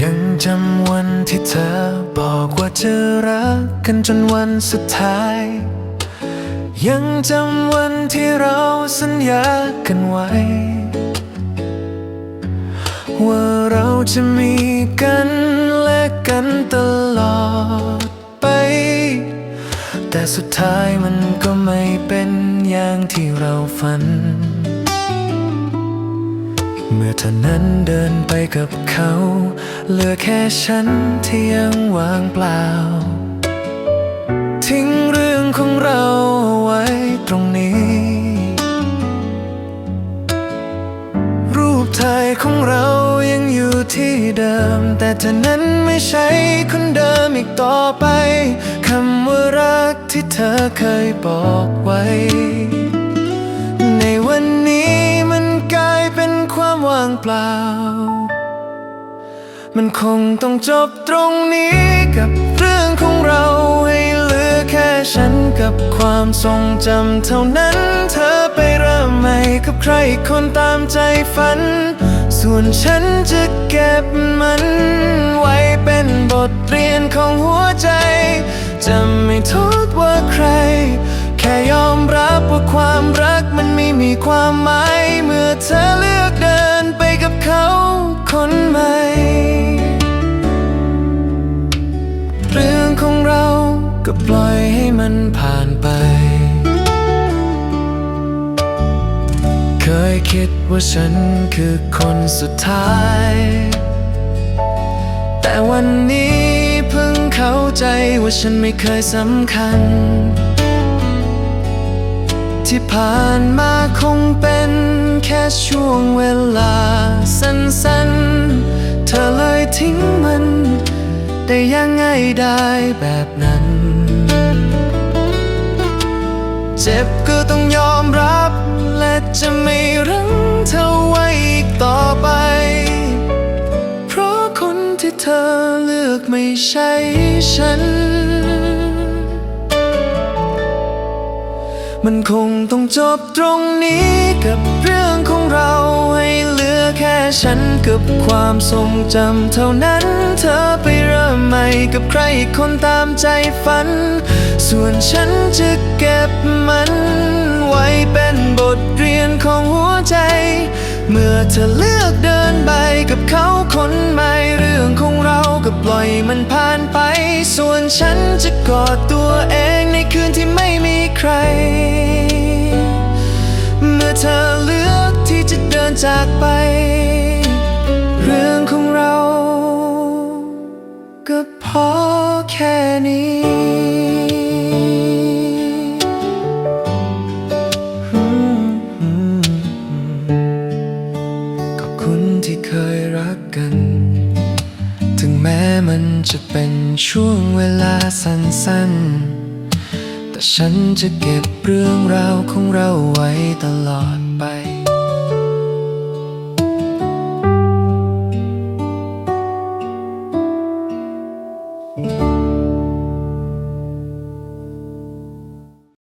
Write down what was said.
ยังจำวันที่เธอบอกว่าจะรักกันจนวันสุดท้าย ยังจำวันที่เราสัญญากันไว้ ว่าเราจะมีกันและกันตลอดไป แต่สุดท้ายมันก็ไม่เป็นอย่างที่เราฝัน มื่อเธอนั้นเดินไปกับเขา เหลือแค่ฉันที่ยังว่างเปล่า ทิ้งเรื่องของเราไว้ตรงนี้ รูปถ่ายของเรายังอยู่ที่เดิม แต่เธอนั้นไม่ใช่คนเดิมอีกต่อไปคำว่ารักที่เธอเคยบอกไว้ ว่างเปล่า มันคงต้องจบตรงนี้กับเรื่องของเราให้เหลือแค่ฉันกับความทรงจำเท่านั้น เธอไปเริ่มใหม่กับใครคนตามใจฝัน ส่วนฉันจะเก็บมันไว้เป็นบทเรียนของหัวใจ จะไม่โทษว่าใคร แค่ยอมรับว่าความรักมันไม่มีความหมายเมื่อเธอเลือก ก็ปล่อยให้มันผ่านไป เคยคิดว่าฉันคือคนสุดท้าย แต่วันนี้เพิ่งเข้าใจว่าฉันไม่เคยสำคัญ ที่ผ่านมาคงเป็นแค่ช่วงเวลาสั้นๆ เธอเลยทิ้งมันได้ยังไงได้แบบนั้น จ็บก็ต้องยอมรับ และจะไม่รั้งเธอไว้อีกต่อไป เพราะคนที่เธอเลือกไม่ใช่ฉัน มันคงต้องจบตรงนี้กั กับความทรงจำเท่านั้น เธอไปเริ่มใหม่กับใครคนตามใจฝัน ส่วนฉันจะเก็บมัน ไว้เป็นบทเรียนของหัวใจ เมื่อเธอเลือกเดินไปกับเขาคนใหม่เรื่องของเราก็ปล่อยมันผ่านไป ส่วนฉันจะกอดตัวเองในคืนที่ไม่มีใคร เมื่อเธอเลือกที่จะเดินจากไป ก็พอแค่นี้ขอบคุณที่เคยรักกัน ถึงแม้มันจะเป็นช่วงเวลาสั้นๆ แต่ฉันจะเก็บเรื่องราวของเราไว้ตลอดไป